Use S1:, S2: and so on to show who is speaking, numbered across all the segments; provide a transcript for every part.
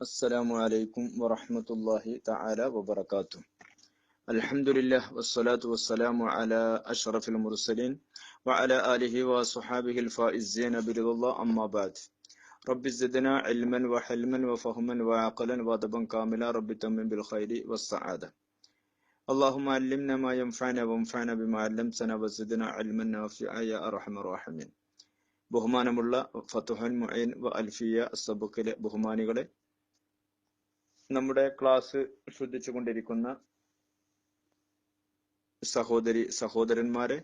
S1: السلام عليكم ورحمة الله تعالى وبركاته الحمد لله والصلاة والسلام على أشرف المرسلين وعلى آله وصحابه الفائزين برضا الله أما بعد رب زدنا علما وحلما وفهما وعقلا وادبا كاملا رب تمم بالخير والسعادة اللهم علمنا ما ينفعنا وانفعنا بما علمتنا وزدنا علما نافعا يا أرحم الراحمين ബഹുമാനമുള്ള ഫത്തുഹൻ മുഈൻ വ അൽഫിയ സബുക്കിലെ ബഹുമാനികളെ നമ്മുടെ ക്ലാസ് ശ്രദ്ധിച്ചു കൊണ്ടിരിക്കുന്ന സഹോദരി സഹോദരന്മാരെ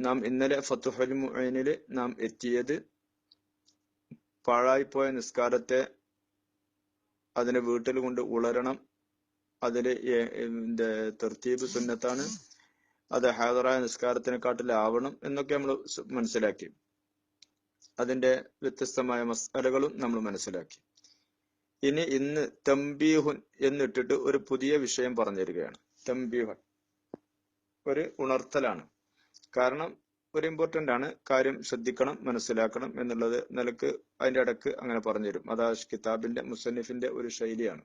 S1: നാം ഇന്നലെ ഫത്തുഹൽ നാം എത്തിയത് പാഴായിപ്പോയ നിസ്കാരത്തെ അതിനെ വീട്ടിൽ കൊണ്ട് ഉളരണം. അതിൽ തെർത്തീബ് സുന്നത്താണ്. അത് ഹാദറായ നിസ്കാരത്തിനെക്കാട്ടിലാവണം എന്നൊക്കെ നമ്മൾ മനസ്സിലാക്കി. അതിന്റെ വ്യത്യസ്തമായ മസാലകളും നമ്മൾ മനസ്സിലാക്കി. ഇനി ഇന്ന് തമ്പീഹുൻ എന്നിട്ടിട്ട് ഒരു പുതിയ വിഷയം പറഞ്ഞു തരികയാണ് തമ്പീഹുൻ ഒരു ഉണർത്തലാണ്. കാരണം ഒരു ഇമ്പോർട്ടന്റ് ആണ്. കാര്യം ശ്രദ്ധിക്കണം മനസ്സിലാക്കണം എന്നുള്ളത് നിലയ്ക്ക് അതിന്റെ ഇടയ്ക്ക് അങ്ങനെ പറഞ്ഞു തരും അത് കിതാബിന്റെ മുസന്നിഫിന്റെ ഒരു ശൈലിയാണ്.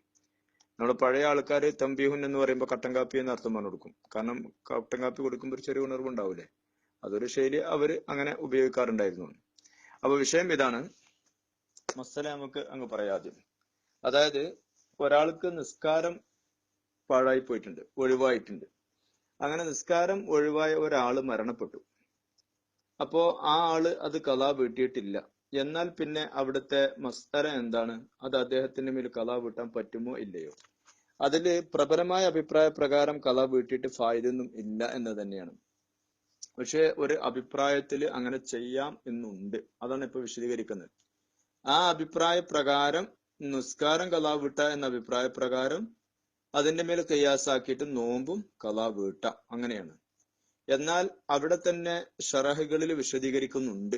S1: നമ്മൾ പഴയ ആൾക്കാർ തമ്പീഹുൻ എന്ന് പറയുമ്പോൾ കട്ടൻ കാപ്പി എന്ന് അർത്ഥം പറഞ്ഞു കൊടുക്കും. കാരണം കട്ടൻ കാപ്പി കൊടുക്കുമ്പോൾ ഒരു ചെറിയ ഉണർവ് ഉണ്ടാവില്ലേ? അതൊരു ശൈലി അവർ അങ്ങനെ ഉപയോഗിക്കാറുണ്ടായിരുന്നു. അപ്പൊ വിഷയം ഇതാണ്. മസല നമുക്ക് അങ്ങ് പറയാദ്യം അതായത് ഒരാൾക്ക് നിസ്കാരം പാഴായി പോയിട്ടുണ്ട് ഒഴിവായിട്ടുണ്ട്. അങ്ങനെ നിസ്കാരം ഒഴിവായ ഒരാൾ മരണപ്പെട്ടു. അപ്പോ ആ ആൾ അത് കലാ വീട്ടിയിട്ടില്ല. എന്നാൽ പിന്നെ അവിടുത്തെ മസ്തര എന്താണ്? അത് അദ്ദേഹത്തിന്റെ മേൽ കലാ വീട്ടാൻ പറ്റുമോ ഇല്ലയോ? അതിൽ പ്രബലമായ അഭിപ്രായ പ്രകാരം കല വീട്ടിയിട്ട് ഫായതൊന്നും ഇല്ല എന്ന് തന്നെയാണ്. പക്ഷെ ഒരു അഭിപ്രായത്തിൽ അങ്ങനെ ചെയ്യാം എന്നുണ്ട്. അതാണ് ഇപ്പൊ വിശദീകരിക്കുന്നത്. ആ അഭിപ്രായ പ്രകാരം നിസ്കാരം കലാ വീട്ട എന്ന അഭിപ്രായ പ്രകാരം അതിന്റെ മേൽ കയ്യാസാക്കിയിട്ട് നോമ്പും കലാ വീട്ട. അങ്ങനെയാണ്. എന്നാൽ അവിടെ തന്നെ ഷറഹുകളിൽ വിശദീകരിക്കുന്നുണ്ട്.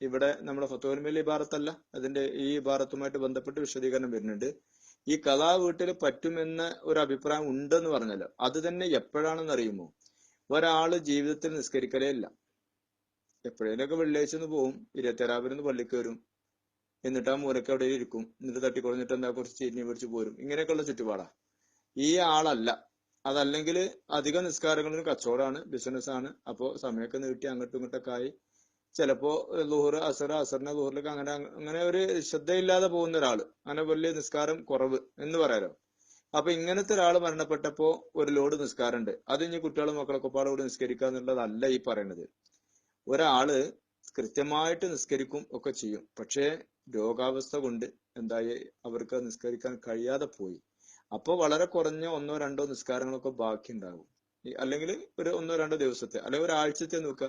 S1: ഇവിടെ നമ്മുടെ ഫത്തോൽമേൽ ഇബാറത്തല്ല അതിന്റെ ഈ ഇബാറത്തുമായിട്ട് ബന്ധപ്പെട്ട് വിശദീകരണം വരുന്നുണ്ട്. ഈ കലാ വീട്ടിൽ പറ്റുമെന്ന ഒരു അഭിപ്രായം ഉണ്ടെന്ന് പറഞ്ഞല്ലോ അത് തന്നെ എപ്പോഴാണെന്ന് അറിയുമോ? ഒരാൾ ജീവിതത്തിൽ നിസ്കരിക്കലേ ഇല്ല. എപ്പോഴേലൊക്കെ വെള്ളിയാഴ്ച ഒന്ന് പോവും ഇരുപത്തേരാവിന് പള്ളിക്ക് വരും. എന്നിട്ട് ആ മൂലക്ക് അവിടെ ഇരിക്കും. എന്നിട്ട് കുറഞ്ഞിട്ട് എന്താ കുറച്ച് ചീരിഞ്ഞ് പിടിച്ച് പോരും. ഇങ്ങനെയൊക്കെയുള്ള ചുറ്റുപാടാ. ഈ ആളല്ല. അതല്ലെങ്കിൽ അധിക നിസ്കാരങ്ങളും കച്ചവടമാണ് ബിസിനസ് ആണ് അപ്പോ സമയമൊക്കെ നീട്ടി അങ്ങോട്ടും ഇങ്ങോട്ടൊക്കെ ആയി. ചിലപ്പോ ലുഹർ അസർ അസറിനെ ലുഹറിലേക്ക് അങ്ങനെ അങ്ങനെ ഒരു ശ്രദ്ധയില്ലാതെ പോകുന്ന ഒരാൾ അങ്ങനെ വലിയ നിസ്കാരം കുറവ് എന്ന് പറയാലോ. അപ്പൊ ഇങ്ങനത്തെ ഒരാൾ മരണപ്പെട്ടപ്പോ ഒരു ലോഡ് നിസ്കാരം ഉണ്ട് അത് ഇനി കുട്ടികളും മക്കളൊക്കെ പാടെ കൂടി നിസ്കരിക്കുക എന്നുള്ളതല്ല ഈ പറയുന്നത്. ഒരാൾ കൃത്യമായിട്ട് നിസ്കരിക്കും ഒക്കെ ചെയ്യും. പക്ഷേ രോഗാവസ്ഥ കൊണ്ട് എന്തായി അവർക്ക് നിസ്കരിക്കാൻ കഴിയാതെ പോയി. അപ്പോൾ വളരെ കുറഞ്ഞ ഒന്നോ രണ്ടോ നിസ്കാരങ്ങളൊക്കെ ബാക്കി ഉണ്ടാകും അല്ലെങ്കിൽ ഒരു ഒന്നോ രണ്ടോ ദിവസത്തെ അല്ലെങ്കിൽ ഒരാഴ്ചത്തെ നോക്കുക.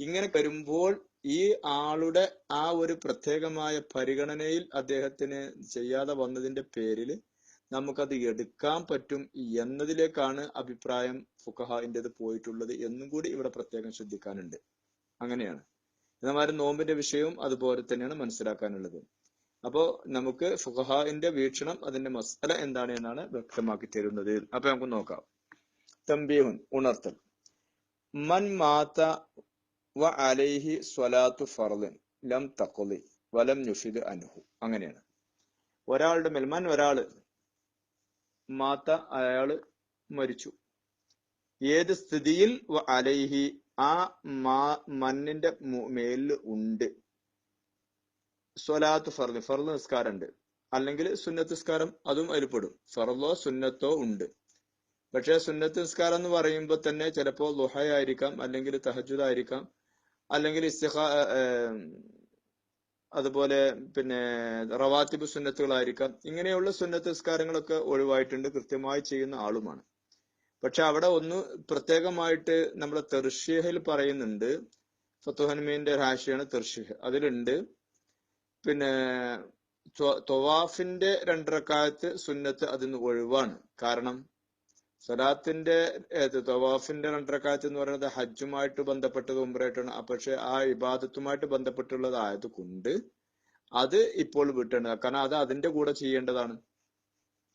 S1: ഇങ്ങനെ വരുമ്പോൾ ഈ ആളുടെ ആ ഒരു പ്രത്യേകമായ പരിഗണനയിൽ അദ്ദേഹത്തിന് ചെയ്യാതെ വന്നതിന്റെ പേരിൽ നമുക്കത് എടുക്കാൻ പറ്റും എന്നതിലേക്കാണ് അഭിപ്രായം ഫുഖഹാന്റേത് പോയിട്ടുള്ളത് എന്നും കൂടി ഇവിടെ പ്രത്യേകം ശ്രദ്ധിക്കാനുണ്ട്. അങ്ങനെയാണ്. എന്നമാതിരി നോമ്പിന്റെ വിഷയവും അതുപോലെ തന്നെയാണ് മനസ്സിലാക്കാനുള്ളത്. അപ്പോ നമുക്ക് ഫുഹാന്റെ വീക്ഷണം അതിന്റെ മസാല എന്താണ് എന്നാണ് വ്യക്തമാക്കി തരുന്നത്. അപ്പൊ നമുക്ക് നോക്കാം. തംബീഹുൻ ഉണർത്തൽ. മൻ മാത്ത വ അലൈഹി സ്വലാത്തു ഫർലിൻ ലം തക്കൊലി വലം നുഷിദ് അനുഹു അങ്ങനെയാണ്. ഒരാളുടെ മേൽ മൻ ഒരാൾ മാത്ത അയാൾ മരിച്ചു. ഏത് സ്ഥിതിയിൽ അലൈഹി ആ മണ്ണിന്റെ മേലിൽ ഉണ്ട്. സ്വലാത്ത് ഫർദ് ഫർദ് നിസ്കാരം ഉണ്ട് അല്ലെങ്കിൽ സുന്നത്ത് നിസ്കാരം അതും അതിൽപ്പെടും ഫർദോ സുന്നത്തോ ഉണ്ട്. പക്ഷേ സുന്നത്ത് നിസ്കാരം എന്ന് പറയുമ്പോൾ തന്നെ ചിലപ്പോൾ ലുഹയായിരിക്കാം അല്ലെങ്കിൽ തഹജുദായിരിക്കാം അല്ലെങ്കിൽ ഇസ്തിഖ അതുപോലെ പിന്നെ റവാത്തിബ് സുന്നത്തുകളായിരിക്കാം. ഇങ്ങനെയുള്ള സുന്നത്ത് നിസ്കാരങ്ങളൊക്കെ ഒഴിവായിട്ടുണ്ട് കൃത്യമായി ചെയ്യുന്ന ആളുമാണ്. പക്ഷെ അവിടെ ഒന്ന് പ്രത്യേകമായിട്ട് നമ്മുടെ തെർഷ്യഹിൽ പറയുന്നുണ്ട്. ഫത്തുഹൻമീന്റെ രാശിയാണ് തെർഷ്യഹ്. അതിലുണ്ട്. പിന്നെ തൊവാഫിന്റെ രണ്ടരക്കാലത്ത് സുന്നത്ത് അതിന് ഒഴിവാണ്. കാരണം സലാത്തിന്റെ തവാഫിന്റെ രണ്ടരക്കാലത്ത് എന്ന് പറയുന്നത് ഹജ്ജുമായിട്ട് ബന്ധപ്പെട്ടത് ഉംറയായിട്ടാണ്. പക്ഷെ ആ ഇബാദത്തുമായിട്ട് ബന്ധപ്പെട്ടുള്ളതായത് കൊണ്ട് അത് ഇപ്പോൾ വിട്ടേണ്ടത് കാരണം അത് അതിന്റെ കൂടെ ചെയ്യേണ്ടതാണ്.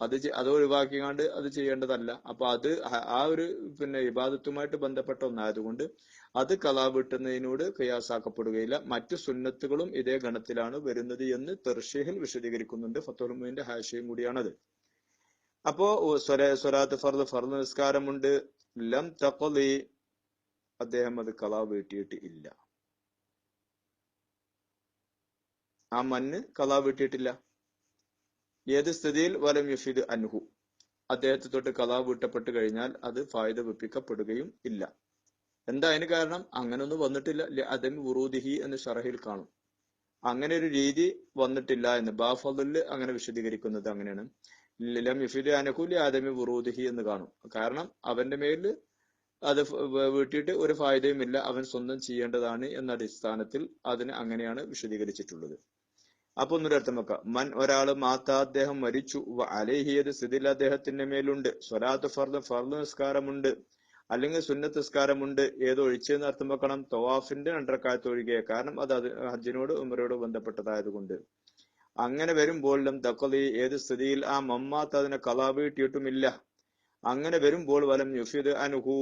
S1: അത് അത് ഒഴിവാക്കിക്കാണ്ട് അത് ചെയ്യേണ്ടതല്ല. അപ്പൊ അത് ആ- ഒരു പിന്നെ ഇബാദത്തുമായിട്ട് ബന്ധപ്പെട്ട ഒന്നായതുകൊണ്ട് അത് കലാ വീട്ടുന്നതിനോട് കയാസാക്കപ്പെടുകയില്ല മറ്റു സുന്നത്തുകളും ഇതേ ഗണത്തിലാണ് വരുന്നത് എന്ന് തെർഷേഹിൽ വിശദീകരിക്കുന്നുണ്ട്. ഫത്തോൽമുവിന്റെ ഹാഷയും കൂടിയാണത്. അപ്പോ സ്വരാത്ത് ഫർദ് ഫർദ് നിസ്കാരമുണ്ട്. ലം തഖലി അദ്ദേഹം അത് കലാ വീട്ടിയിട്ട് ഇല്ല. ആ മണ്ണ് കലാ വീട്ടിയിട്ടില്ല ഏത് സ്ഥിതിയിൽ വലം യുഫിദ് അൻഹു? അദ്ദേഹത്തെ തൊട്ട് കലാ വീട്ടപ്പെട്ട് കഴിഞ്ഞാൽ അത് ഫായുത വെപ്പിക്കപ്പെടുകയും ഇല്ല. എന്താ അതിന് കാരണം? അങ്ങനൊന്നും വന്നിട്ടില്ല. അതം ഉറൂദിഹി എന്ന് ഷറഹിൽ കാണും. അങ്ങനെ ഒരു രീതി വന്നിട്ടില്ല എന്ന്. ബാഫലിൽ അങ്ങനെ വിശദീകരിക്കുന്നത് അങ്ങനെയാണ്. ലം യുഫിദ് അനഹു ലി ആദമി വുറൂദിഹി എന്ന് കാണും. കാരണം അവന്റെ മേലിൽ അത് വീട്ടിയിട്ട് ഒരു ഫായതയും ഇല്ല അവൻ സ്വന്തം ചെയ്യേണ്ടതാണ് എന്ന അടിസ്ഥാനത്തിൽ അതിന് അങ്ങനെയാണ് വിശദീകരിച്ചിട്ടുള്ളത്. അപ്പൊ ഒന്നൊരു അർത്ഥം വെക്കാം മൻ ഒരാൾ മാത്ത അദ്ദേഹം മരിച്ചു. അലേഹിയത് സ്ഥിതിയിൽ അദ്ദേഹത്തിന്റെ മേലുണ്ട്. സ്വലാത്ത് ഫർദ് ഫർദ് നിസ്കാരമുണ്ട്. അല്ലെങ്കിൽ സുന്നത്ത് നിസ്കാരമുണ്ട്. ഏത് ഒഴിച്ചെന്ന് അർത്ഥം വെക്കണം. തവാഫിന്റെ രണ്ടരക്കാലത്ത് ഒഴികെ. കാരണം അത് ഹജ്ജിനോട് ഉമറയോട് ബന്ധപ്പെട്ടതായതുകൊണ്ട്. അങ്ങനെ വരുമ്പോഴും തക്കലി ഏത് സ്ഥിതിയിൽ ആ മമ്മാത്ത് അതിനെ കലാ വീട്ടിയിട്ടുമില്ല അങ്ങനെ വരുമ്പോൾ വലം യുഫിദ് അനുഹു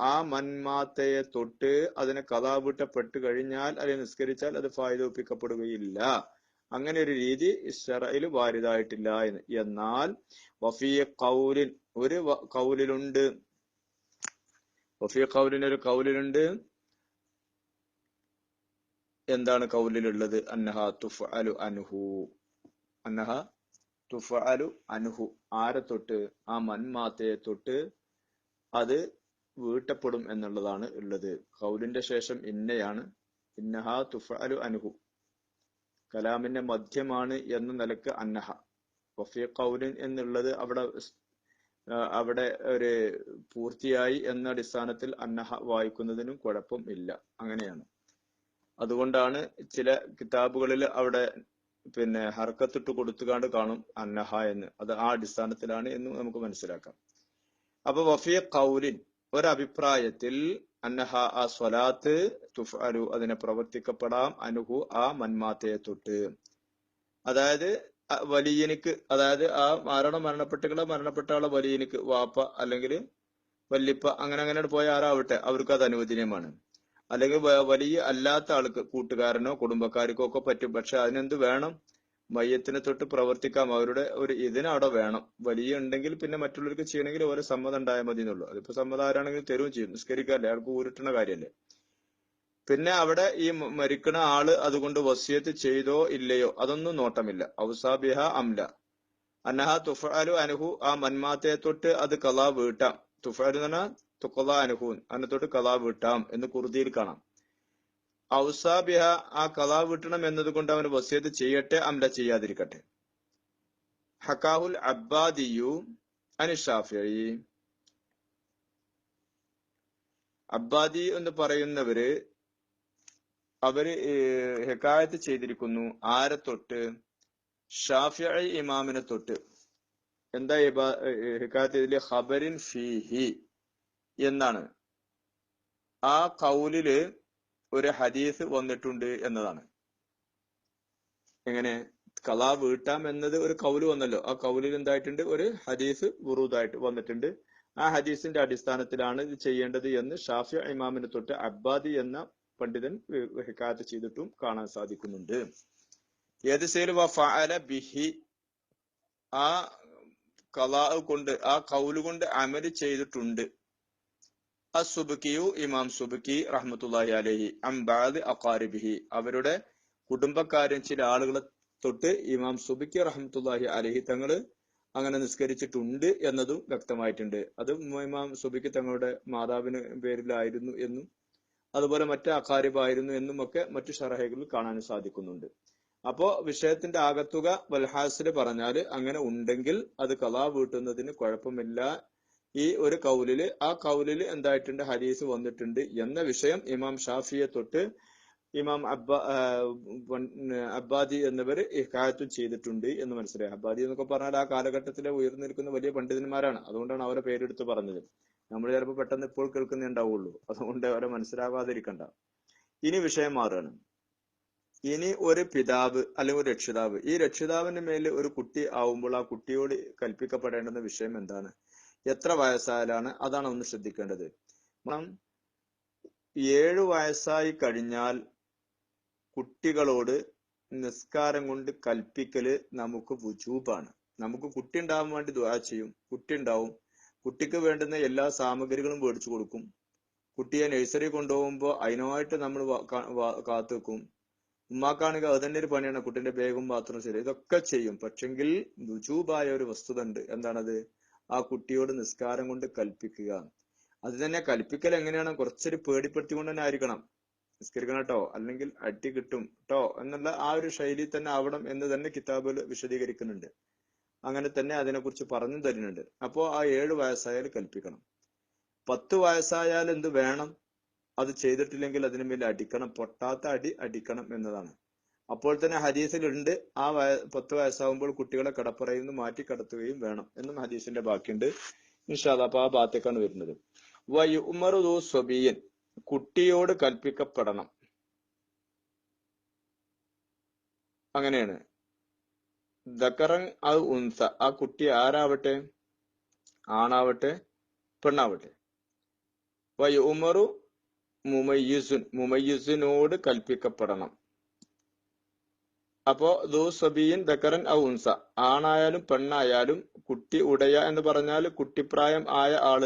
S1: ആ മന്മാത്തയെ തൊട്ട് അതിനെ കലാ വീട്ടപ്പെട്ട് കഴിഞ്ഞാൽ അല്ലെങ്കിൽ നിസ്കരിച്ചാൽ അത് ഫായുധ ഒപ്പിക്കപ്പെടുകയില്ല. അങ്ങനെ ഒരു രീതി ഇസ്രയിൽ വാരിതായിട്ടില്ല എന്ന്. എന്നാൽ വഫീ കൗലിൻ ഒരു കൗലിലുണ്ട് വഫീ കൗലിന് ഒരു കൗലിലുണ്ട് എന്താണ് കൗലിലുള്ളത് അന്നഹ തുഫ് അലു അനുഹു അന്നഹ തുഫ് അലു അനുഹു ആരെ തൊട്ട്? ആ മന്മാത്തയെ തൊട്ട് അത് വീട്ടപ്പെടും എന്നുള്ളതാണ് ഉള്ളത്. കൗലിന്റെ ശേഷം ഇന്നയാണ്. ഇന്നഹ തുഫ് അലു അനുഹു കലാമിന്റെ മധ്യമാണ് എന്ന നിലയ്ക്ക് അന്നഹ. വഫീ കൗലിൻ എന്നുള്ളത് അവിടെ അവിടെ ഒരു പൂർത്തിയായി എന്ന അടിസ്ഥാനത്തിൽ അന്നഹ വായിക്കുന്നതിനും കുഴപ്പം ഇല്ല. അങ്ങനെയാണ്. അതുകൊണ്ടാണ് ചില കിതാബുകളിൽ അവിടെ പിന്നെ ഹർക്കത്തിട്ട് കൊടുത്തുകാണ്ട് കാണും അന്നഹ എന്ന്. അത് ആ അടിസ്ഥാനത്തിലാണ് എന്ന് നമുക്ക് മനസ്സിലാക്കാം. അപ്പൊ വഫീ കൗലിൻ ഒരഭിപ്രായത്തിൽ അന്നഹ ആ സ്വലാത്ത് അതിനെ പ്രവർത്തിക്കപ്പെടാം. അനുഹു ആ മന്മാത്തയെ തൊട്ട്. അതായത് വലിയനിക്ക് അതായത് ആ മരണം മരണപ്പെട്ടുകളെ മരണപ്പെട്ട ആളെ വലിയനിക്ക് വാപ്പ അല്ലെങ്കിൽ വല്ലിപ്പ അങ്ങനെ അങ്ങനെ പോയ ആരാവട്ടെ അവർക്ക് അത് അനുവദനീയമാണ്. അല്ലെങ്കിൽ വലിയ അല്ലാത്ത ആൾക്ക് കൂട്ടുകാരനോ കുടുംബക്കാർക്കോ ഒക്കെ പറ്റും. പക്ഷെ അതിനെന്ത് വേണം? മയ്യത്തിനെ തൊട്ട് പ്രവർത്തിക്കാം. അവരുടെ ഒരു ഇതിന് അവിടെ വേണം. വലിയ ഉണ്ടെങ്കിൽ പിന്നെ മറ്റുള്ളവർക്ക് ചെയ്യണമെങ്കിൽ ഓരോ സമ്മതം ഉണ്ടായാൽ മതി എന്നുള്ളൂ അതിപ്പോ സമ്മതം ആരാണെങ്കിൽ തരുവും ചെയ്യും. നിസ്കരിക്കാല്ലേ അയാൾക്ക് ഊരിട്ടുന്ന കാര്യല്ലേ പിന്നെ അവിടെ ഈ മരിക്കണ ആൾ അതുകൊണ്ട് വസിയത്ത് ചെയ്തോ ഇല്ലയോ അതൊന്നും നോട്ടമില്ല. ഔസാബിഹ അംല. അന്നഹ തുഫാലു അനുഹു ആ മന്മാത്തെ തൊട്ട് അത് കലാ വീട്ടാം. തുഫാലു എന്ന് പറഞ്ഞാൽ തുക്കല അനുഹൂൻ അതിനെ തൊട്ട് കലാ വീട്ടാം എന്ന് കുർദിയിൽ കാണാം. ഔസാബിഹ ആ കലാ വീട്ടണം എന്നതുകൊണ്ട് അവൻ വസിയത്ത് ചെയ്യട്ടെ അമല ചെയ്യാതിരിക്കട്ടെ. ഹക്കാഹുൽ അബ്ബാദിയു അനിഷാഫി അബ്ബാദി എന്ന് പറയുന്നവര് അവർ ഹെക്കായത്ത് ചെയ്തിരിക്കുന്നു ആരെ തൊട്ട്? ഷാഫി ഇമാമിനെ തൊട്ട്. എന്താ ഹെക്കായത്ത് ഇതിൽ ഹബരിൻ ഫിഹി എന്നാണ്. ആ കൗലിൽ ഒരു ഹദീസ് വന്നിട്ടുണ്ട് എന്നതാണ്. എങ്ങനെ? കലാ വീട്ടാം എന്നത് ഒരു കൗൽ വന്നല്ലോ. ആ കൗലിൽ എന്തായിട്ടുണ്ട്? ഒരു ഹദീസ് വുറൂദായിട്ട് വന്നിട്ടുണ്ട്. ആ ഹദീസിന്റെ അടിസ്ഥാനത്തിലാണ് ഇത് ചെയ്യേണ്ടത് എന്ന് ഷാഫി ഇമാമിനെ തൊട്ട് അബ്ബാദി എന്ന പണ്ഡിതൻ ഹിക്കാത്ത് ചെയ്തിട്ടും കാണാൻ സാധിക്കുന്നുണ്ട്. ഏത് സേൽ വഫഅല ബിഹി? ആ കലാ കൊണ്ട് ആ കൗൽ കൊണ്ട് അമൽ ചെയ്തിട്ടുണ്ട്. അസുബുക്കിയു ഇമാം സുബുക്കി റഹ്മത്തുല്ലാഹി അലഹി അംബാദ് അക്കാരിബിഹി അവരുടെ കുടുംബക്കാരൻ ചില ആളുകളെ തൊട്ട് ഇമാം സുബുക്കി റഹ്മത്തുല്ലാഹി അലഹി തങ്ങൾ അങ്ങനെ നിസ്കരിച്ചിട്ടുണ്ട് എന്നതും വ്യക്തമായിട്ടുണ്ട്. അത് ഇമാം സുബിക്ക് തങ്ങളുടെ മാതാവിന് പേരിലായിരുന്നു എന്നും അതുപോലെ മറ്റ് അക്കാരിബായിരുന്നു എന്നും ഒക്കെ മറ്റു ഷറഹകളിൽ കാണാൻ സാധിക്കുന്നുണ്ട്. അപ്പോ വിഷയത്തിന്റെ ആകത്തുക വൽഹാസിൽ പറഞ്ഞാൽ അങ്ങനെ ഉണ്ടെങ്കിൽ അത് കലാ വീട്ടുന്നതിന് കുഴപ്പമില്ല ഈ ഒരു കൗലിൽ ആ കൗലിൽ എന്തായിട്ടുണ്ട്? ഹദീസ് വന്നിട്ടുണ്ട്. എന്ന വിഷയം ഇമാം ഷാഫിയെ തൊട്ട് ഇമാം അബ്ബാ അബ്ബാദി എന്നിവർ ഇക്കാലത്തും ചെയ്തിട്ടുണ്ട് എന്ന് മനസ്സിലായി. അബ്ബാദി എന്നൊക്കെ പറഞ്ഞാൽ ആ കാലഘട്ടത്തിലെ ഉയർന്നു നിൽക്കുന്ന വലിയ പണ്ഡിതന്മാരാണ്. അതുകൊണ്ടാണ് അവരെ പേരെടുത്ത് പറഞ്ഞത്. നമ്മൾ ചിലപ്പോൾ പെട്ടെന്ന് ഇപ്പോൾ കേൾക്കുന്നേ ഉണ്ടാവുള്ളൂ. അതുകൊണ്ട് അവരെ മനസ്സിലാവാതിരിക്കണ്ട. ഇനി വിഷയം മാറുകയാണ്. ഇനി ഒരു പിതാവ് അല്ലെങ്കിൽ ഒരു രക്ഷിതാവ്. ഈ രക്ഷിതാവിന്റെ മേൽ ഒരു കുട്ടി ആവുമ്പോൾ ആ കുട്ടിയോട് കൽപ്പിക്കപ്പെടേണ്ടുന്ന വിഷയം എന്താണ്? എത്ര വയസ്സായാലാണ് അതാണ് ഒന്ന് ശ്രദ്ധിക്കേണ്ടത്. കാരണം ഏഴ് വയസ്സായി കഴിഞ്ഞാൽ കുട്ടികളോട് നിസ്കാരം കൊണ്ട് കൽപ്പിക്കൽ നമുക്ക് വുജൂബാണ്. നമുക്ക് കുട്ടി ഉണ്ടാവാൻ വേണ്ടി ദുആ ചെയ്യും. കുട്ടി ഉണ്ടാവും. കുട്ടിക്ക് വേണ്ടുന്ന എല്ലാ സാമഗ്രികളും മേടിച്ചു കൊടുക്കും. കുട്ടിയെ നഴ്സറി കൊണ്ടുപോകുമ്പോൾ അതിനുമായിട്ട് നമ്മൾ കാത്തു വെക്കും ഉമ്മാക്കാണെങ്കിൽ അത് തന്നെ ഒരു പണിയാണ്. കുട്ടിന്റെ ബാഗും ബാത്റൂം ശരി. ഇതൊക്കെ ചെയ്യും. പക്ഷെങ്കിൽ രുചൂബായ ഒരു വസ്തുത ഉണ്ട്. എന്താണത്? ആ കുട്ടിയോട് നിസ്കാരം കൊണ്ട് കൽപ്പിക്കുക. അത് തന്നെ കൽപ്പിക്കൽ എങ്ങനെയാണ്? കുറച്ചൊരു പേടിപ്പെടുത്തിക്കൊണ്ട് തന്നെ ആയിരിക്കണം. നിസ്കരിക്കണം കേട്ടോ. അല്ലെങ്കിൽ അടി കിട്ടും കേട്ടോ എന്നുള്ള ആ ഒരു ശൈലി തന്നെ ആവണം എന്ന് തന്നെ കിതാബിൽ വിശദീകരിക്കുന്നുണ്ട്. അങ്ങനെ തന്നെ അതിനെക്കുറിച്ച് പറഞ്ഞു തരുന്നുണ്ട്. അപ്പോ ആ ഏഴ് വയസ്സായാൽ കൽപ്പിക്കണം. പത്ത് വയസ്സായാൽ എന്ത് വേണം? അത് ചെയ്തിട്ടില്ലെങ്കിൽ അതിന് മേൽ അടിക്കണം. പൊട്ടാത്ത അടി അടിക്കണം എന്നതാണ്. അപ്പോൾ തന്നെ ഹദീസിലുണ്ട് ആ പത്ത് വയസ്സാകുമ്പോൾ കുട്ടികളെ കിടപ്പറയിൽ നിന്ന് മാറ്റി കടത്തുകയും വേണം എന്നും ഹദീസിന്റെ ബാക്കിയുണ്ട് നിഷാദ് അപ്പൊ ആ ഭാഗത്തേക്കാണ് വരുന്നത്. സ്വബിയൻ കുട്ടിയോട് കൽപ്പിക്കപ്പെടണം. അങ്ങനെയാണ്. ദക്കറങ് അത് ഉൻസ ആ കുട്ടി ആരാവട്ടെ? ആണാവട്ടെ? പെണ്ണാവട്ടെ? വയു ഉമറു മുമയ്യുസുൻ മുമയ്യുസിനോട് കൽപ്പിക്കപ്പെടണം. അപ്പോ ദൂ സബിയൻ ദക്കറൻ ഔൻസ ആണായാലും പെണ്ണായാലും കുട്ടി ഉടയ എന്ന് പറഞ്ഞാൽ കുട്ടിപ്രായം ആയ ആൾ.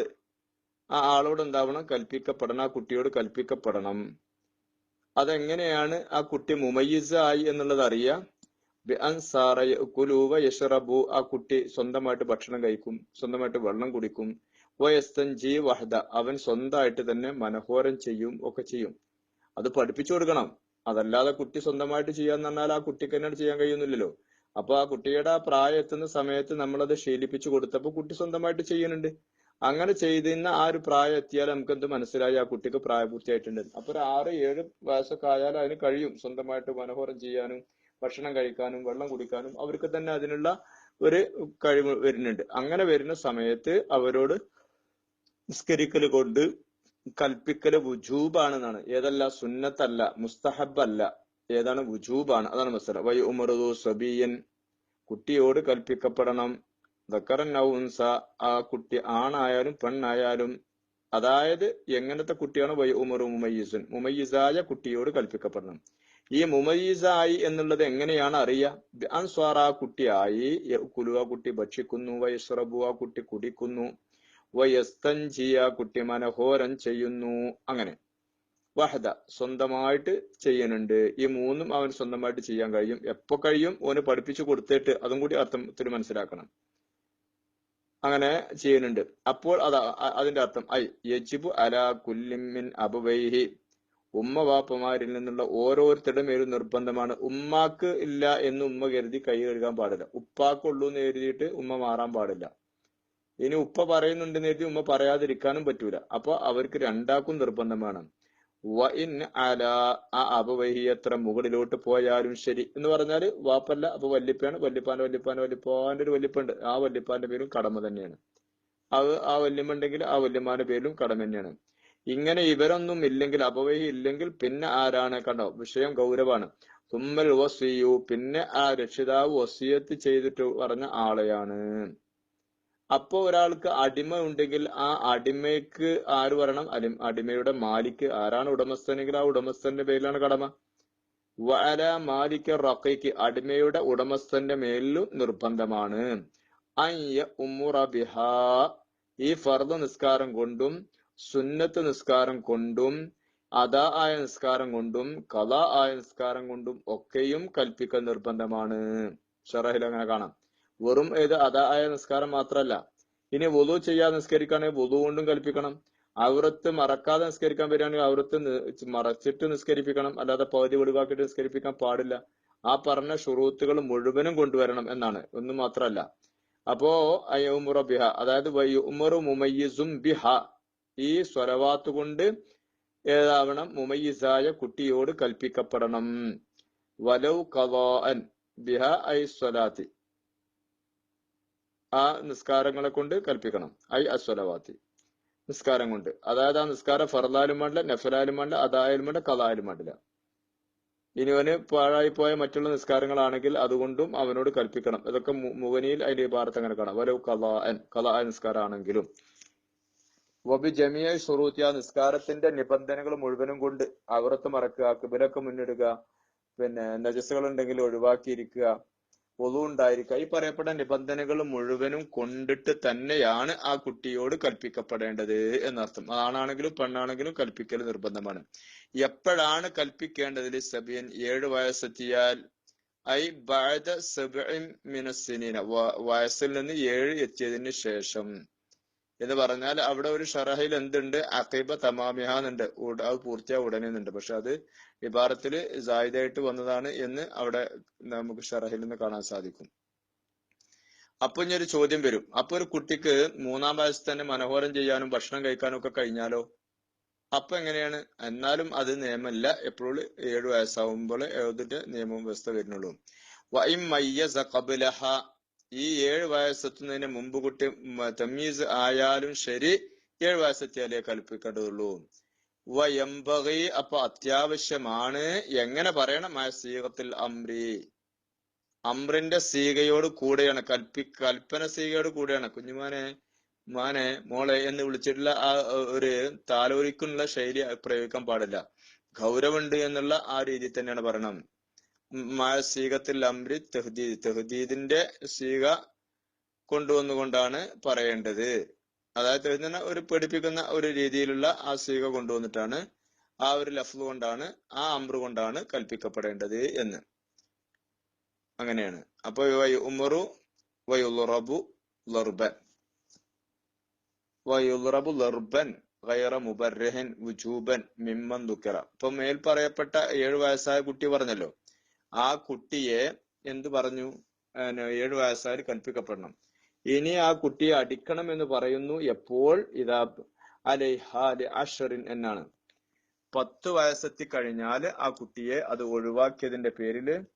S1: ആ ആളോട് എന്താവണം? കൽപ്പിക്കപ്പെടണം. ആ കുട്ടിയോട് കൽപ്പിക്കപ്പെടണം. അതെങ്ങനെയാണ് ആ കുട്ടി മുമയ്യിസ ആയി എന്നുള്ളത് അറിയാം? കുലൂവ യഷറബു. ആ കുട്ടി സ്വന്തമായിട്ട് ഭക്ഷണം കഴിക്കും സ്വന്തമായിട്ട് വെള്ളം കുടിക്കും. വയസ്തൻജി വഹദ. അവൻ സ്വന്തമായിട്ട് തന്നെ മനോഹരം ചെയ്യും ഒക്കെ ചെയ്യും. അത് പഠിപ്പിച്ചു കൊടുക്കണം. അതല്ലാതെ കുട്ടി സ്വന്തമായിട്ട് ചെയ്യാന്ന് പറഞ്ഞാൽ ആ കുട്ടിക്ക് തന്നെ ചെയ്യാൻ കഴിയുന്നില്ലല്ലോ. അപ്പൊ ആ കുട്ടിയുടെ ആ പ്രായം എത്തുന്ന സമയത്ത് നമ്മളത് ശീലിപ്പിച്ചു കൊടുത്തപ്പോ കുട്ടി സ്വന്തമായിട്ട് ചെയ്യുന്നുണ്ട്. അങ്ങനെ ചെയ്തിരുന്ന ആ ഒരു പ്രായം എത്തിയാൽ നമുക്ക് എന്ത് മനസ്സിലായി? ആ കുട്ടിക്ക് പ്രായപൂർത്തിയായിട്ടുണ്ട്. അപ്പൊ ഒരു ആറ് ഏഴ് വയസ്സൊക്കെ ആയാൽ അതിന് കഴിയും. സ്വന്തമായിട്ട് മനോഹരം ചെയ്യാനും ഭക്ഷണം കഴിക്കാനും വെള്ളം കുടിക്കാനും അവർക്ക് തന്നെ അതിനുള്ള ഒരു കഴിവ് വരുന്നുണ്ട്. അങ്ങനെ വരുന്ന സമയത്ത് അവരോട് നിസ്കരിക്കൽ കൊണ്ട് കൽപ്പിക്കൽ വുജൂബാണെന്നാണ്. ഏതല്ല സുന്നത്തല്ല മുസ്തഹബ് അല്ല ഏതാണ്? വുജൂബാണ്. അതാണ് മസല. വൈ ഉമറുദു സബിയൻ. കുട്ടിയോട് കൽപ്പിക്കപ്പെടണം. ദക്കറൻ നൗൻസ ആ കുട്ടി ആണായാലും പെണ്ണായാലും. അതായത് എങ്ങനത്തെ കുട്ടിയാണ്? വൈ ഉമറു മുമയ്യിസുൻ. മുമയ്യിസായ കുട്ടിയോട് കൽപ്പിക്കപ്പെടണം. ഈ മുമയ്യിസായി എന്നുള്ളത് എങ്ങനെയാണ് അറിയുക അൻസ്വാർ ആ കുട്ടിയായി. കുലു ആ കുട്ടി ഭക്ഷിക്കുന്നു. വൈസ്രബു ആ കുട്ടി കുടിക്കുന്നു. വയസ്തഞ്ചി ആ കുട്ടി മനഹോരം ചെയ്യുന്നു. അങ്ങനെ. വഹദ സ്വന്തമായിട്ട് ചെയ്യുന്നുണ്ട് ഈ മൂന്നും അവൻ സ്വന്തമായിട്ട് ചെയ്യാൻ കഴിയും. എപ്പോ കഴിയും? ഓന് പഠിപ്പിച്ചു കൊടുത്തിട്ട് അതും കൂടി അർത്ഥത്തിൽ മനസ്സിലാക്കണം. അങ്ങനെ ചെയ്യുന്നുണ്ട്. അപ്പോൾ അതാ അതിന്റെ അർത്ഥം. ഐ യജിബു അല കുല്ലിമിൻ അബുവൈഹി. ഉമ്മ വാപ്പമാരിൽ നിന്നുള്ള ഓരോരുത്തരുടെ മേലും നിർബന്ധമാണ്. ഉമ്മാക്ക് ഇല്ല എന്ന് ഉമ്മ കരുതി കൈ കഴുകാൻ പാടില്ല. ഉപ്പാക്കുള്ളൂ എന്ന് കരുതിയിട്ട് ഉമ്മ മാറാൻ പാടില്ല. ഇനി ഉപ്പ പറയുന്നുണ്ടെന്ന് കരുതി ഉമ്മ പറയാതിരിക്കാനും പറ്റൂല. അപ്പൊ അവർക്ക് രണ്ടാക്കും നിർബന്ധം വേണം. വ ഇൻ അല ആ അപവഹി എത്ര മുകളിലോട്ട് പോയാലും ശരി. എന്ന് പറഞ്ഞാൽ വാപ്പല്ല അപ്പൊ വല്യപ്പയാണ് വല്യപ്പാന്റെ വല്യപ്പാന്റെ വല്യപ്പാന്റെ ഒരു വല്യപ്പുണ്ട് ആ വല്യപ്പാന്റെ പേരും കടമ തന്നെയാണ്. അത് ആ വല്യമ്മ ഉണ്ടെങ്കിൽ ആ വല്യമ്മാന്റെ പേരും കടമ തന്നെയാണ്. ഇങ്ങനെ ഇവരൊന്നും ഇല്ലെങ്കിൽ അപവഹി ഇല്ലെങ്കിൽ പിന്നെ ആരാണ് കണ്ടോ? വിഷയം ഗൗരവാണ്. തുമ്മൽ വസിയു പിന്നെ ആ രക്ഷിതാവ് വസിയത്ത് ചെയ്തിട്ട് പറഞ്ഞ ആളെയാണ്. അപ്പോ ഒരാൾക്ക് അടിമ ഉണ്ടെങ്കിൽ ആ അടിമയ്ക്ക് ആര് വരണം? അടി അടിമയുടെ മാലിക്ക് ആരാണ് ഉടമസ്ഥനെങ്കിൽ ആ ഉടമസ്ഥന്റെ പേരിലാണ് കടമ. വല മാലിക്ക് റക്കയ്ക്ക് അടിമയുടെ ഉടമസ്ഥന്റെ മേലിലും നിർബന്ധമാണ്. അയ്യ ഉമ്മുറ ബിഹാ. ഈ ഫർദ് നിസ്കാരം കൊണ്ടും സുന്നത്ത് നിസ്കാരം കൊണ്ടും അതാ ആയ നിസ്കാരം കൊണ്ടും കഥ ആയ നിസ്കാരം കൊണ്ടും ഒക്കെയും കൽപ്പിക്കൽ നിർബന്ധമാണ്. ഷറഹിൽ അങ്ങനെ കാണാം. വെറും ഏത് അതായ നിസ്കാരം മാത്രമല്ല ഇനി വുളു ചെയ്യാതെ നിസ്കരിക്കുകയാണെങ്കിൽ വുളു കൊണ്ടും കൽപ്പിക്കണം. അവരത്ത് മറക്കാതെ നിസ്കരിക്കാൻ വരികയാണെങ്കിൽ അവരത്ത് മറച്ചിട്ട് നിസ്കരിപ്പിക്കണം. അല്ലാതെ പകുതി ഒഴിവാക്കിയിട്ട് നിസ്കരിപ്പിക്കാൻ പാടില്ല. ആ പറഞ്ഞ ഷുറൂത്തുകൾ മുഴുവനും കൊണ്ടുവരണം എന്നാണ്. ഒന്നും മാത്രമല്ല അപ്പോ അയ്യുമുറ ബിഹ അതായത് ഉമറു മുമയ്യിസും ബിഹ. ഈ സ്വലവാത്ത് കൊണ്ട് ഏതാവണം മുമയ്യിസായ കുട്ടിയോട് കൽപ്പിക്കപ്പെടണം. വലൗ കവാൻ ബിഹ ഐ സ്വലാത്തി. ആ നിസ്കാരങ്ങളെ കൊണ്ട് കൽപ്പിക്കണം. ഐ അസ്വലവാത്തി. നിസ്കാരം കൊണ്ട്. അതായത് ആ നിസ്കാരം ഫർദാലും വേണ്ട നഫലാലും വേണ്ട അതായാലും വേണ്ട കഥായാലും വേണ്ടില്ല. ഇനി അവന് പാഴായി പോയ മറ്റുള്ള നിസ്കാരങ്ങളാണെങ്കിൽ അതുകൊണ്ടും അവനോട് കൽപ്പിക്കണം. ഇതൊക്കെ മുവനിയിൽ അതിന്റെ ഭാരത്ത് അങ്ങനെ കാണാം. വലവ് കലാൻ കലാ നിസ്കാരമാണെങ്കിലും വബി ജമിയ സുറൂത്തി ആ നിസ്കാരത്തിന്റെ നിബന്ധനകൾ മുഴുവനും കൊണ്ട് അവറത്ത് മറക്കുക കിബിലൊക്കെ മുന്നിടുക പിന്നെ നജസ്സുകൾ ഉണ്ടെങ്കിൽ ഒഴിവാക്കിയിരിക്കുക ഉണ്ടായിരിക്കുക ഈ പറയപ്പെട്ട നിബന്ധനകൾ മുഴുവനും കൊണ്ടിട്ട് തന്നെയാണ് ആ കുട്ടിയോട് കൽപ്പിക്കപ്പെടേണ്ടത് എന്നർത്ഥം. ആണാണെങ്കിലും പെണ്ണാണെങ്കിലും കൽപ്പിക്കൽ നിർബന്ധമാണ്. എപ്പോഴാണ് കൽപ്പിക്കേണ്ടതിൽ സബിയൻ? ഏഴ് വയസ്സെത്തിയാൽ ഐ ബാദ സബഇൻ മിനസ്സിനീന. വ- വയസ്സിൽ നിന്ന് ഏഴ് എത്തിയതിന് ശേഷം. എന്ന് പറഞ്ഞാൽ അവിടെ ഒരു ഷറഹയിൽ എന്തുണ്ട്? അഖീബ തമാമിഹ എന്നുണ്ട് അത് പൂർത്തിയാ ഉടനെ എന്നുണ്ട് പക്ഷെ അത് ഇബാറത്തിൽ ജായിദായിട്ട് വന്നതാണ് എന്ന് അവിടെ നമുക്ക് ഷറഹിൽ നിന്ന് കാണാൻ സാധിക്കും. അപ്പൊ ഇനി ഒരു ചോദ്യം വരും. അപ്പൊ ഒരു കുട്ടിക്ക് മൂന്നാം വയസ്സിൽ തന്നെ മനോഹരം ചെയ്യാനും ഭക്ഷണം കഴിക്കാനും ഒക്കെ കഴിഞ്ഞാലോ? അപ്പൊ എങ്ങനെയാണ്? എന്നാലും അത് നിയമമല്ല എപ്പോഴും ഏഴു വയസ്സാവുമ്പോൾ ഏതിന്റെ നിയമവും വ്യവസ്ഥ വരുന്നുള്ളൂ. വൈം മയ്യസ ഖബ്ലഹ ഈ ഏഴ് വയസ്സെത്തുന്നതിന് മുമ്പ് കുട്ടി തമീസ് ആയാലും ശരി ഏഴ് വയസ്സെത്തിയാലേ കൽപ്പിക്കേണ്ടതുള്ളൂ. വയംബകി അപ്പൊ അത്യാവശ്യമാണ്. എങ്ങനെ പറയണം? ആ സീകത്തിൽ അമ്രി. അമ്രിന്റെ സീകയോട് കൂടെയാണ് കൽപ്പി കൽപ്പന സീകയോട് കൂടെയാണ്. കുഞ്ഞുമാനെ മാനെ മോളെ എന്ന് വിളിച്ചിട്ടുള്ള ആ ഒരു താലോലിക്കുള്ള ശൈലി പ്രയോഗിക്കാൻ പാടില്ല. ഗൗരവമുണ്ട് എന്നുള്ള ആ രീതിയിൽ തന്നെയാണ് പറയണം. മായ സീകത്തിൽ അംരി തെഹ്ദീദ് തെഹ്ദീദിന്റെ സീക കൊണ്ടുവന്നുകൊണ്ടാണ് പറയേണ്ടത്. അതായത് തെഹ്ദീദിനെ ഒരു പഠിപ്പിക്കുന്ന ഒരു രീതിയിലുള്ള ആ സീക കൊണ്ടുവന്നിട്ടാണ് ആ ഒരു ലഫ് കൊണ്ടാണ് ആ അമ്രു കൊണ്ടാണ് കൽപ്പിക്കപ്പെടേണ്ടത് എന്ന്. അങ്ങനെയാണ്. അപ്പൊ ഉമറു വയുറബു ലർബൻ. വയുറബു ലർബൻ ഗൈറ മുബർരഹിൻ വുജൂബൻ മിമ്മൻ ദുക്കറ. ഇപ്പൊ മേൽ പറയപ്പെട്ട ഏഴു വയസ്സായ കുട്ടി പറഞ്ഞല്ലോ ആ കുട്ടിയെ എന്ത് പറഞ്ഞു? ഏഴ് വയസ്സായി കൽപ്പിക്കപ്പെടണം. ഇനി ആ കുട്ടിയെ അടിക്കണം എന്ന് പറയുന്നു എപ്പോൾ? ഇതാ അലൈഹാലി അഷറിൻ എന്നാണ്. പത്ത് വയസ്സെത്തി കഴിഞ്ഞാൽ ആ കുട്ടിയെ അത് ഒഴിവാക്കിയതിന്റെ പേരിൽ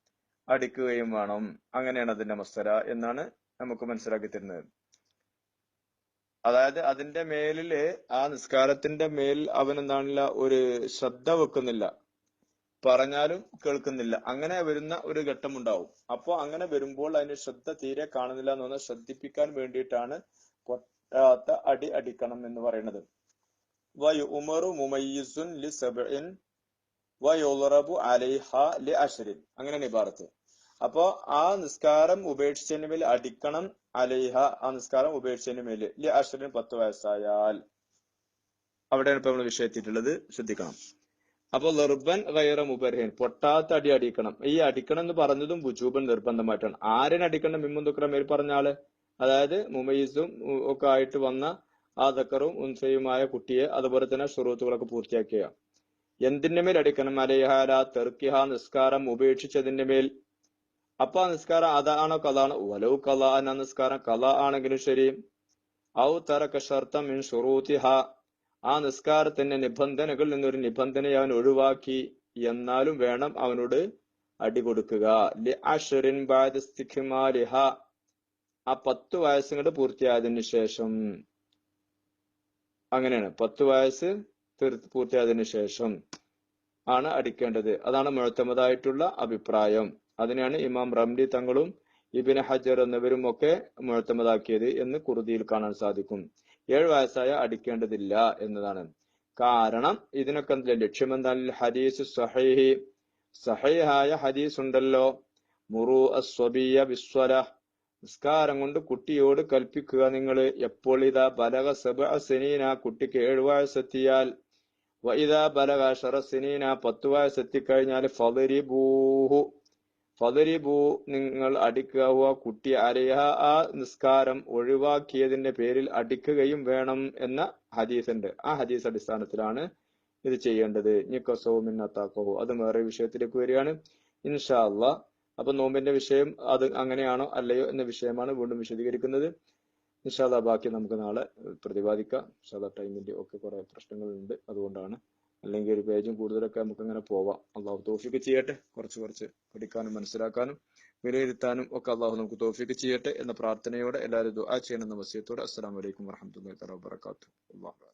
S1: അടിക്കുകയും വേണം. അങ്ങനെയാണ് അതിന്റെ മസ്തര എന്നാണ് നമുക്ക് മനസ്സിലാക്കി തരുന്നത്. അതായത് അതിന്റെ മേലിൽ ആ നിസ്കാരത്തിന്റെ മേൽ അവൻ എന്താണില്ല ഒരു ശ്രദ്ധ വെക്കുന്നില്ല. പറഞ്ഞാലും കേൾക്കുന്നില്ല. അങ്ങനെ വരുന്ന ഒരു ഘട്ടം ഉണ്ടാവും അപ്പോൾ അങ്ങനെ വരുമ്പോൾ അതിന് ശ്രദ്ധ തീരെ കാണുന്നില്ല എന്ന് പറഞ്ഞാൽ ശ്രദ്ധിപ്പിക്കാൻ വേണ്ടിയിട്ടാണ് പൊട്ടാത്ത അടി അടിക്കണം എന്ന് പറയുന്നത്. അങ്ങനെ നിബാറത്ത് അപ്പോ ആ നിസ്കാരം ഉപേക്ഷിച്ചതിന് മേൽ അടിക്കണം അലൈഹ ആ നിസ്കാരം ഉപേക്ഷിച്ചതിന് മേൽ ലി അഷറിൻ പത്ത് വയസ്സായാൽ. അവിടെയാണ് ഇപ്പൊ നമ്മൾ വിഷയം എത്തിയിട്ടുള്ളത് ശ്രദ്ധിക്കണം. അപ്പൊ ലർബൻ ഗൈറ മുബർഹിൻ പൊട്ടാത്ത അടി അടിക്കണം. ഈ അടിക്കണം എന്ന് പറഞ്ഞതും വുജൂബൻ നിർബന്ധമായിട്ടാണ്. ആരെന്നെ അടിക്കണം മിമ്മുന്തുക്ര മേൽ പറഞ്ഞ ആൾ? അതായത് മുമൈസും ഒക്കെ ആയിട്ട് വന്ന ആ ദക്കറും ഉൻസയുമായ കുട്ടിയെ അതുപോലെ തന്നെ ഷുറൂത്തുകളൊക്കെ പൂർത്തിയാക്കുക എന്തിന്റെ മേൽ അടിക്കണം? അലേഹാല തെർക്കിഹ നിസ്കാരം ഉപേക്ഷിച്ചതിന്റെ മേൽ. അപ്പൊ ആ നിസ്കാരം അതാണോ കലാണോ വലവ് കല എന്ന നിസ്കാരം കല ആണെങ്കിലും ശരി. ഔ തറക്ക ഷർത്തം ഇൻ ഷുറൂത്തിഹ. ആ നിസ്കാരത്തിന്റെ നിബന്ധനകളിൽ നിന്നൊരു നിബന്ധനയെ അവൻ ഒഴിവാക്കി എന്നാലും വേണം അവനോട് അടി കൊടുക്കുക. ആ പത്ത് വയസ്സും കൂടെ പൂർത്തിയായതിനു ശേഷം. അങ്ങനെയാണ്. പത്ത് വയസ്സ് പൂർത്തിയായതിന് ശേഷം ആണ് അടിക്കേണ്ടത്. അതാണ് മുഴത്തമതായിട്ടുള്ള അഭിപ്രായം. അതിനെയാണ് ഇമാം റംലി തങ്ങളും ഇബിൻ ഹജർ എന്നിവരും ഒക്കെ മുഴത്തമതാക്കിയത് എന്ന് കുറുതിയിൽ കാണാൻ സാധിക്കും. ഏഴ് വയസ്സായ അടിക്കേണ്ടതില്ല എന്നതാണ്. കാരണം ഇതിനൊക്കെ ലക്ഷ്യം എന്താണ് ഹദീസ് സഹീഹി. സഹീഹായ ഹദീസ് ഉണ്ടല്ലോ. മുറു അസ്വബിയ വിസ്വര നിസ്കാരം കൊണ്ട് കുട്ടിയോട് കൽപ്പിക്കുക നിങ്ങൾ. എപ്പോൾ ഇതാ ബലക സബ സെനീന കുട്ടിക്ക് ഏഴു വയസ്സെത്തിയാൽ. വൈദാ ബലക ഷറസിനീന പത്തു വയസ്സെത്തിക്കഴിഞ്ഞാൽ ഫതരിബൂഹു ഫതരിബു നിങ്ങൾ അടിക്കുക. കുട്ടി അരയ. ആ നിസ്കാരം ഒഴിവാക്കിയതിന്റെ പേരിൽ അടിക്കുകയും വേണം എന്ന ഹദീസ് ഉണ്ട് ആ ഹദീസ് അടിസ്ഥാനത്തിലാണ് ഇത് ചെയ്യേണ്ടത്. നിക്കസോ മിന്നത്താക്കോ അത് വേറെ വിഷയത്തിലേക്ക് വരികയാണ്. ഇൻഷാ അള്ളാ അപ്പൊ നോമ്പിന്റെ വിഷയം അത് അങ്ങനെയാണോ അല്ലയോ എന്ന വിഷയമാണ് വീണ്ടും വിശദീകരിക്കുന്നത്. ഇൻഷാല്ല ബാക്കി നമുക്ക് നാളെ പ്രതിപാദിക്കാം. ഇൻഷാല്ല ടൈമിന്റെ ഒക്കെ കുറെ പ്രശ്നങ്ങളുണ്ട്. അതുകൊണ്ടാണ് അല്ലെങ്കിൽ ഒരു പേജും കൂടുതലൊക്കെ നമുക്ക് അങ്ങനെ പോവാം. അള്ളാഹു തോഫിക്ക് ചെയ്യട്ടെ. കുറച്ച് കുറച്ച് പഠിക്കാനും മനസ്സിലാക്കാനും വിലയിരുത്താനും ഒക്കെ അള്ളാഹു നമുക്ക് തോഫിക്ക് ചെയ്യട്ടെ എന്ന പ്രാർത്ഥനയോടെ എല്ലാവരും ദുആ ചെയ്യണമെന്ന വസ്യത്തോടെ. അസ്സലാമു അലൈക്കും വറഹ്മത്തുള്ളാഹി തആല വബറകാതുഹു. അല്ലാഹു